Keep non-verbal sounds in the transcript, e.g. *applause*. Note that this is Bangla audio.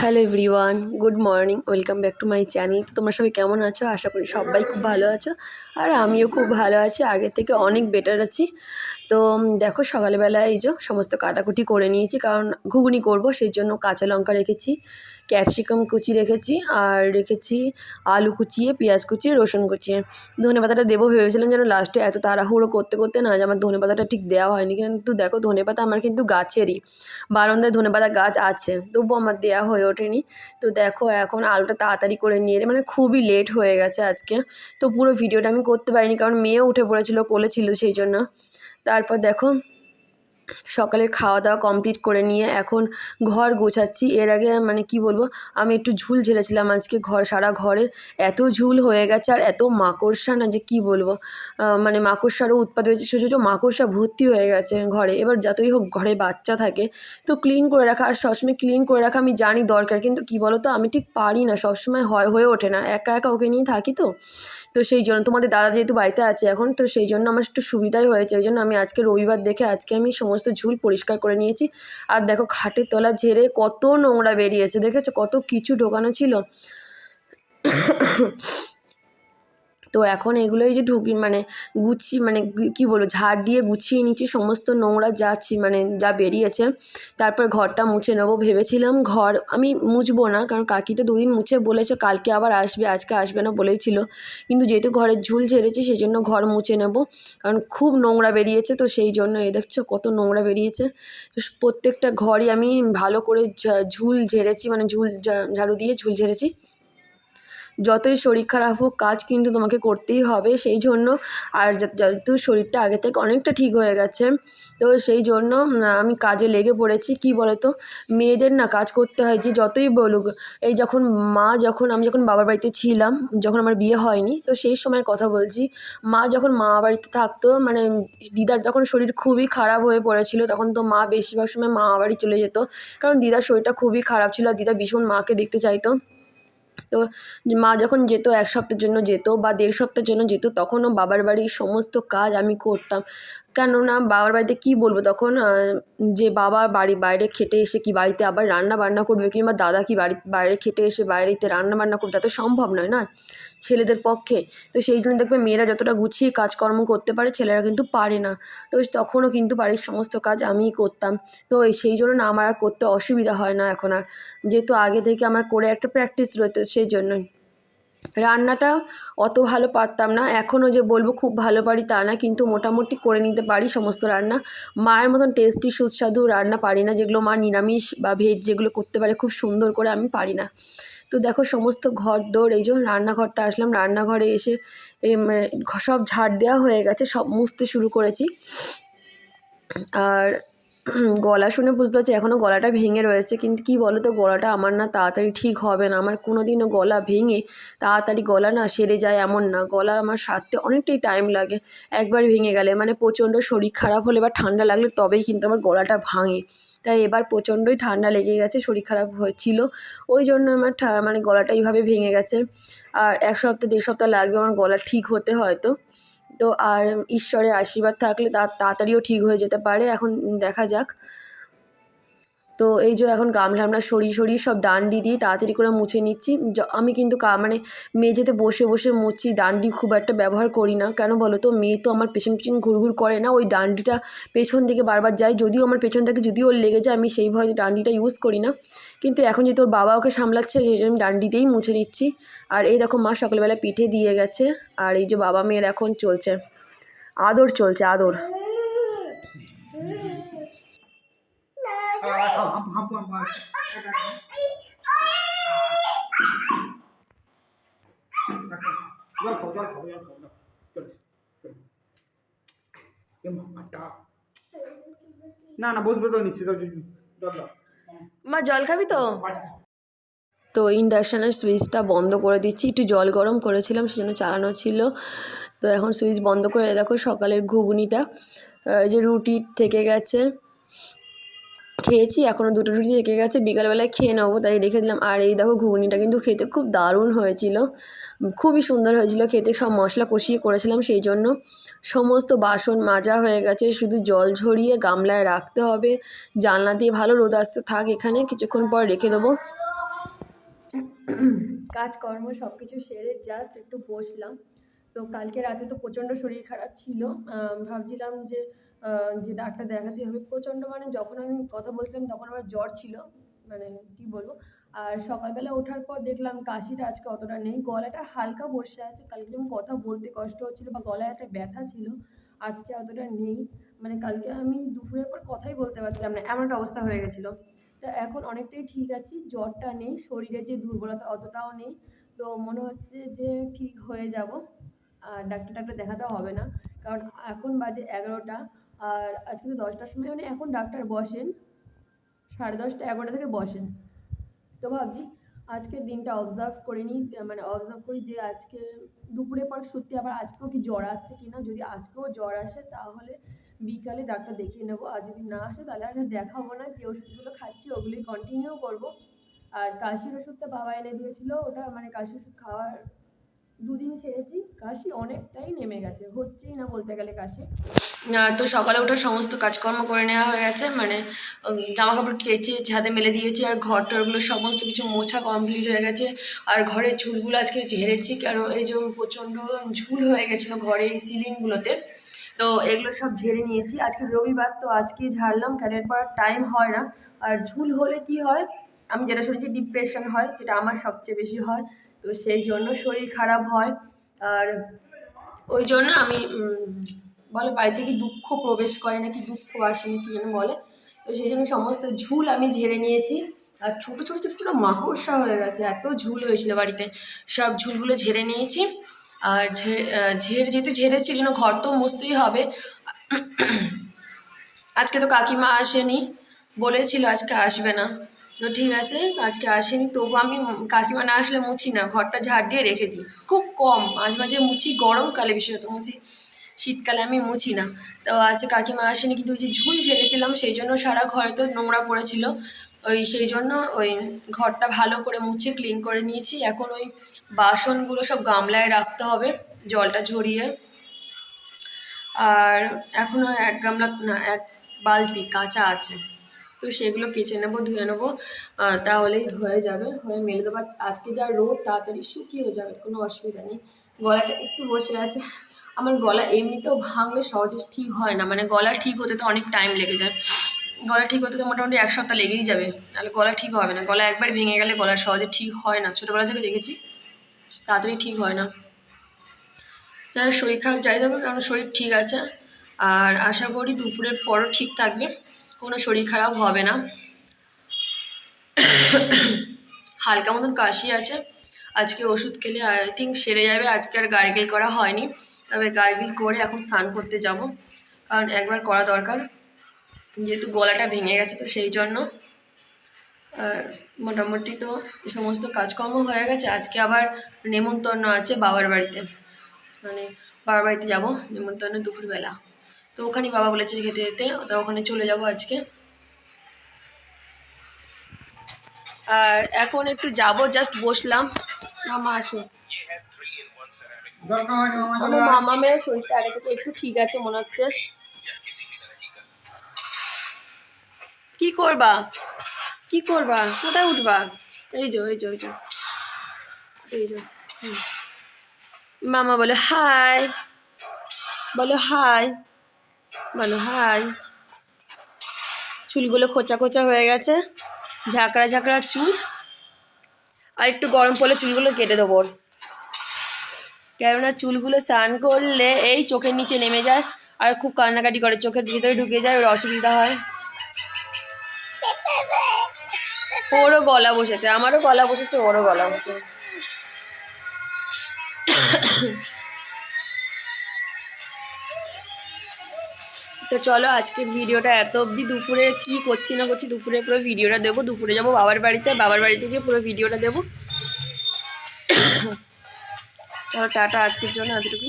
Hello everyone, good morning, welcome back to my channel. তো তোমরা সবাই কেমন আছো? আশা করি সবাই খুব ভালো আছো। আর আমিও খুব ভালো আছি, আগে থেকে অনেক বেটার আছি। তো দেখো সকালবেলা এই যে সমস্ত কাটাকুটি করে নিয়েছি, কারণ ঘুগনি করব, সেই জন্য কাঁচা লঙ্কা রেখেছি। ক্যাপসিকাম কুচি রেখেছি আর রেখেছি আলু কুচিয়ে, পেঁয়াজ কুচিয়ে, রসুন কুচিয়ে। ধনে পাতাটা দেবো ভেবেছিলাম যেন লাস্টে এত তাড়াহুড়ো করতে করতে না যে আমার ধনে পাতাটা ঠিক দেওয়া হয়নি। কিন্তু দেখো ধনে পাতা আমার কিন্তু গাছেরই। বারান্দায় ধনে পাতা গাছ আছে, তবুও আমার দেওয়া হয়ে ওঠেনি। তো দেখো এখন আলুটা তাড়াতাড়ি করে নিয়ে মানে খুবই লেট হয়ে গেছে আজকে। তো পুরো ভিডিওটা আমি করতে পারিনি, কারণ মেয়ে উঠে পড়েছিল, কোলে ছিল সেই জন্য। তারপর দেখো সকালে খাওয়া দাওয়া কমপ্লিট করে নিয়ে এখন ঘর গোছাচ্ছি। এর আগে মানে কি বলব, আমি একটু ঝুল ঝেড়েছিলাম আজকে ঘর, সারা ঘরে এত ঝুল হয়ে গেছে আর এত মাকড়সা না যে কি বলব মানে মাকড়সারও উৎপাদ হয়েছে, ছোটো ছোটো মাকড়সা ভর্তি হয়ে গেছে ঘরে। এবার যতই হোক ঘরে বাচ্চা থাকে তো ক্লিন করে রাখা, আর সবসময় ক্লিন করে রাখা আমি জানি দরকার, কিন্তু কি বলো তো আমি ঠিক পারি না, সবসময় হয়, হয়ে ওঠে না। একা একা ওকে নিয়ে থাকি তো। তো সেই জন্য, তোমাদের দাদা যেহেতু বাড়িতে আছে এখন, তো সেই জন্য আমার একটু সুবিধাই হয়েছে। ওই জন্য আমি আজকে রবিবার দেখে আজকে আমি সমস্ত ঝুল পরিষ্কার করে নিয়েছি। আর দেখো খাটের তলা ঝেড়ে কত নোংরা বেরিয়েছে, দেখেছ? কত কিছু ঢোকানো ছিল। তো এখন এগুলোই যে ঢুকি মানে গুছি মানে কি বলব, ঝাড় দিয়ে গুছিয়ে নিচ্ছি, সমস্ত নোংরা যা ছি- মানে যা বেরিয়েছে, তারপর ঘরটা মুছে নেব। ভেবেছিলাম ঘর আমি মুছবো না, কারণ কাকি তো দুদিন মুছে বলেছে, কালকে আবার আসবে, আজকে আসবে না বলেই ছিল। কিন্তু যেহেতু ঘরের ঝুল ঝেড়েছি, সেই জন্য ঘর মুছে নেব, কারণ খুব নোংরা বেরিয়েছে, তো সেই জন্য এ দেখছ কত নোংরা বেরিয়েছে। তো প্রত্যেকটা ঘরই আমি ভালো করে ঝুল ঝেড়েছি মানে ঝুল ঝাড়ু দিয়ে ঝুল ঝেড়েছি। যতই শরীর খারাপ হোক, কাজ কিন্তু তোমাকে করতেই হবে। সেই জন্য আর যেহেতু শরীরটা আগে থেকে অনেকটা ঠিক হয়ে গেছে, তো সেই জন্য আমি কাজে লেগে পড়েছি। কি বলতো? মেয়েদের না কাজ করতে হয় যে যতই বলুক। এই যখন মা যখন, আমি যখন বাবার বাড়িতে ছিলাম, যখন আমার বিয়ে হয়নি, তো সেই সময়ের কথা বলছি। মা যখন মা বাড়িতে থাকতো মানে দিদার যখন শরীর খুবই খারাপ হয়ে পড়েছিল। তখন তো মা বেশিরভাগ সময় মা বাড়ি চলে যেত। কারণ দিদার শরীরটা খুবই খারাপ ছিল। আর দিদা ভীষণ মাকে দেখতে চাইতো। তো মা যখন যেত এক সপ্তাহের জন্য যেত বা দেড় সপ্তাহের জন্য যেত, তখনও বাবার বাড়ির সমস্ত কাজ আমি করতাম। কেননা বাবার বাড়িতে কি বলব তখন যে বাবা বাড়ি বাইরে খেটে এসে কি বাড়িতে আবার রান্না বান্না করবে কিংবা দাদা কি বাড়ি, বাইরে খেটে এসে বাইরেতে রান্না বান্না করবে, তা তো সম্ভব নয় না ছেলেদের পক্ষে। তো সেই জন্য দেখবে মেয়েরা যতটা গুছিয়ে কাজকর্ম করতে পারে ছেলেরা কিন্তু পারে না। তো তখনও কিন্তু বাড়ির সমস্ত কাজ আমিই করতাম। তো সেই জন্য না আমার আর করতে অসুবিধা হয় না এখন আর। যেহেতু আগে থেকে আমার করে একটা প্র্যাকটিস রয়েছে সেই জন্যই। রান্নাটা অত ভালো পারতাম না। এখনও যে বলব খুব ভালো পারি তা না, কিন্তু মোটামুটি করে নিতে পারি সমস্ত রান্না। মায়ের মতন টেস্টি সুস্বাদু রান্না পারি না, যেগুলো মা নিরামিষ বা ভেজ যেগুলো করতে পারে খুব সুন্দর করে আমি পারি না। তো দেখো সমস্ত ঘর দৌড় এই যে রান্নাঘরটা আসলাম, রান্নাঘরে এসে সব ঝাড় দেওয়া হয়ে গেছে, সব মুছতে শুরু করেছি। আর গলা শুনে বুঝতে পারছি এখনও গলাটা ভেঙে রয়েছে, কিন্তু কি বলো তো গলাটা আমার না তাড়াতাড়ি ঠিক হবে না, আমার কোনো দিনও গলা ভেঙে তাড়াতাড়ি গলা না সেরে যায় এমন না, গলা আমার সারতে অনেকটাই টাইম লাগে, একবার ভেঙে গেলে মানে প্রচণ্ড শরীর খারাপ হলে বা ঠান্ডা লাগলে তবেই কিন্তু আমার গলাটা ভাঙে, তাই এবার প্রচণ্ডই ঠান্ডা লেগে গেছে, শরীর খারাপ হয়েছিল, ওই জন্য আমার মানে গলাটা এইভাবে ভেঙে গেছে, আর এক সপ্তাহ, দেড় সপ্তাহ লাগবে আমার গলা ঠিক হতে হয়তো তো আর ঈশ্বরের আশীর্বাদ থাকলে তাড়াতাড়িও ঠিক হয়ে যেতে পারে। এখন দেখা যাক। তো এই যে এখন গামলা টামলা সরিয়ে সরিয়ে সব ডান্ডি দিয়ে তাড়াতাড়ি করে মুছে নিচ্ছি। আমি কিন্তু কা মানে মেঝেতে বসে বসে মুছছি ডান্ডি খুব একটা ব্যবহার করি না। কেন বলো তো? মেয়ে তো আমার পেছন পেছন ঘুরঘুর করে না, ওই ডান্ডিটা পেছন দিকে বারবার যায়। যদিও আমার পেছন থেকে যদিও ওর লেগে যায়, আমি সেই ভয়ে ডান্ডিটা ইউজ করি না। কিন্তু এখন যেহেতু ওর বাবা ওকে সামলাচ্ছে, সেই জন্য আমি ডান্ডিতেই মুছে নিচ্ছি। আর এই দেখো মা সকালবেলা পিঠে দিয়ে গেছে, আর এই যে বাবা মেয়ের এখন চলছে। আদর চলছে, আদর। না না বসবে তো নিচ্ছি মা, জল খাবি তো? তো ইন্ডাকশানের সুইচটা বন্ধ করে দিচ্ছি। একটু জল গরম করেছিলাম, সেজন্য চালানো ছিল। তো এখন সুইচ বন্ধ করে, দেখো সকালের ঘুগনিটা যে রুটি থেকে গেছে। খেয়েছি এখনও দুটো রুটি থেকে গেছে, বিকালবেলায় খেয়ে নেব, তাই রেখে দিলাম। আর এই দেখো ঘুগনিটা কিন্তু খেতে খুব দারুণ হয়েছিল। খুবই সুন্দর হয়েছিল খেতে, সব মশলা কষিয়ে করেছিলাম সেই জন্য। সমস্ত বাসন মাজা হয়ে গেছে, শুধু জল ঝরিয়ে গামলায় রাখতে হবে। জানলা দিয়ে ভালো রোদ আসতে থাক এখানে, কিছুক্ষণ পর রেখে দেবো। কাজকর্ম সব কিছু সেরে জাস্ট একটু বসলাম। তো কালকে রাতে তো প্রচণ্ড শরীর খারাপ ছিল। ভাবছিলাম যে যে ডাক্তার দেখাতে হবে। প্রচণ্ড মানে যখন আমি কথা বলছিলাম তখন আমার জ্বর ছিল মানে কি বলব। আর সকালবেলা ওঠার পর দেখলাম কাশিটা আজকে অতটা নেই। গলাটা হালকা বসে আছে। কালকে যেমন কথা বলতে কষ্ট হচ্ছিল বা গলায় একটা ব্যথা ছিল, আজকে অতটা নেই। মানে কালকে আমি দুপুরের পর কথাই বলতে পারছিলাম না। এমন একটা অবস্থা হয়ে গেছিল। তা এখন অনেকটাই ঠিক আছি। জ্বরটা নেই। শরীরে যে দুর্বলতা অতটাও নেই। তো মনে হচ্ছে যে ঠিক হয়ে যাব। আর ডাক্তার ডাক্তার দেখাতেও হবে না। কারণ এখন বাজে এগারোটা আর আজকে তো দশটার সময় মানে এখন ডাক্তার বসেন, সাড়ে দশটা, এগারোটা থেকে বসেন। তো ভাবছি আজকের দিনটা অবজার্ভ করে নিই মানে অবজার্ভ করি যে আজকে দুপুরের পর সত্যি আবার আজকেও কি জ্বর আসছে কি না। যদি আজকেও জ্বর আসে তাহলে বিকালে ডাক্তার দেখিয়ে নেব। আর যদি না আসে তাহলে আর দেখাবো না যে ওষুধগুলো খাচ্ছি, ওগুলোই কন্টিনিউ করব। আর কাশির ওষুধটা বাবা এনে দিয়েছিল, ওটা মানে কাশির ওষুধ খাওয়ার দুদিন খেয়েছি, কাশি অনেকটাই নেমে গেছে, হচ্ছেই না বলতে গেলে কাশি। তো সকালে উঠে সমস্ত কাজকর্ম করে নেওয়া হয়ে গেছে মানে জামা কাপড় কেচে, ছাদে মেলে দিয়েছি, আর ঘর টরগুলো সমস্ত কিছু মোছা কমপ্লিট হয়ে গেছে, আর ঘরের ঝুলগুলো আজকে ঝেড়েছি, কারণ এই যে প্রচণ্ড ঝুল হয়ে গেছিল ঘরে এই সিলিংগুলোতে। তো এগুলো সব ঝেড়ে নিয়েছি, আজকে রবিবার, তো আজকে ঝাড়লাম কারণ এরপর টাইম হয় না। আর ঝুল হলে কি হয়, আমি যেটা শুনেছি ডিপ্রেশন হয়, যেটা আমার সবচেয়ে বেশি হয় তো সেই জন্য শরীর খারাপ হয়। আর ওই জন্য আমি বলে বাড়িতে কি দুঃখ প্রবেশ করে নাকি দুঃখ আসেনি কি যেন বলে। তো সেই জন্য সমস্ত ঝুল আমি ঝেড়ে নিয়েছি। আর ছোটো ছোটো ছোটো ছোটো মাকড়সা হয়ে গেছে, এত ঝুল হয়েছিল বাড়িতে। সব ঝুলগুলো ঝেড়ে নিয়েছি। আর ঝেড়ে যেহেতু ঝেড়েছি জন্য ঘর তো মুছতেই হবে। আজকে তো কাকিমা আসেনি, বলেছিল আজকে আসবে না। তো ঠিক আছে, আজকে আসেনি, তবু আমি কাকিমা না আসলে মুছি না, ঘরটা ঝাড় দিয়ে রেখে দিই। খুব কম, মাঝে মাঝে মুছি গরমকালে বিশেষত, মুছি শীতকালে আমি মুছি না। তো আজকে কাকিমা আসেনি, কিন্তু ওই যে ঝুল ঝেড়েছিলাম সেই জন্য সারা ঘরে তো নোংরা পড়েছিল। ওই সেই জন্য ওই ঘরটা ভালো করে মুছে ক্লিন করে নিয়েছি। এখন ওই বাসনগুলো সব গামলায় রাখতে হবে, জলটা ঝরিয়ে। আর এখনও এক গামলা, না, এক বালতি কাঁচা আছে। তো সেগুলো কেচে নেব, ধুয়ে নেব তাহলেই হয়ে যাবে, হয়ে মেলে দেবো। আজকে যা রোদ, তাড়াতাড়ি শুকিয়ে যাবে, কোনো অসুবিধা নেই। গলাটা একটু বসে আছে। আমার গলা এমনিতেও ভাঙলে সহজে ঠিক হয় না মানে গলা ঠিক হতে তো অনেক টাইম লেগে যায়। গলা ঠিক হতে তো মোটামুটি এক সপ্তাহ লেগেই যাবে, তাহলে গলা ঠিক হবে না। গলা একবার ভেঙে গেলে গলা সহজে ঠিক হয় না। ছোটোবেলা থেকে দেখেছি, তাড়াতাড়ি ঠিক হয় না। যাই শরীর খারাপ যাই থাকুক, কারণ শরীর ঠিক আছে। আর আশা করি দুপুরের পরও ঠিক থাকবে। কোনো শরীর খারাপ হবে না। হালকা মতন কাশি আছে। আজকে ওষুধ খেলে আই থিঙ্ক সেরে যাবে। আজকে আর গার্গেল করা হয়নি। তবে গার্গেল করে এখন স্নান করতে যাব। কারণ একবার করা দরকার। যেহেতু গলাটা ভেঙে গেছে তো সেই জন্য। আর মোটামুটি তো সমস্ত কাজকর্ম হয়ে গেছে। আজকে আবার নেমন্তন্ন আছে বাবার বাড়িতে। মানে বাবার বাড়িতে যাব। নেমন্তন্ন দুপুরবেলা। তো ওখানে বাবা বলেছে খেতে যেতে তো ওখানে চলে যাব আজকে। আর এখন একটু যাব জাস্ট বসলাম। মামা আসে আমার মামা মেয়ের শরীরটা আগে থেকে একটু ঠিক আছে মনে হচ্ছে। কি করবা? কি করবা? কোথায় উঠবা? এই যো এই যো এই যো। এই যো মামা বলে হাই। বলো হাই। বলো, হাই। চুলগুলো খোঁচা খোঁচা হয়ে গেছে। ঝাঁকড়া ঝাঁকড়া চুল। আর একটু গরম পড়লে চুলগুলো কেটে দেবো কেননা চুলগুলো স্নান করলে এই চোখের নিচে নেমে যায় আর খুব কান্নাকাটি করে। চোখের ভিতরে ঢুকে যায়, ওর অসুবিধা হয়। ওরও গলা বসেছে, আমারও গলা বসেছে, ওরও গলা বসেছে। তো চলো আজকের ভিডিওটা এত অবধি দুপুরে কি করছি না করছি, দুপুরে পুরো ভিডিওটা দেবো। দুপুরে যাব বাবার বাড়িতে বাবার বাড়িতে গিয়ে পুরো ভিডিওটা দেবো। *coughs* চলো টাটা আজকের জন্য এতটুকু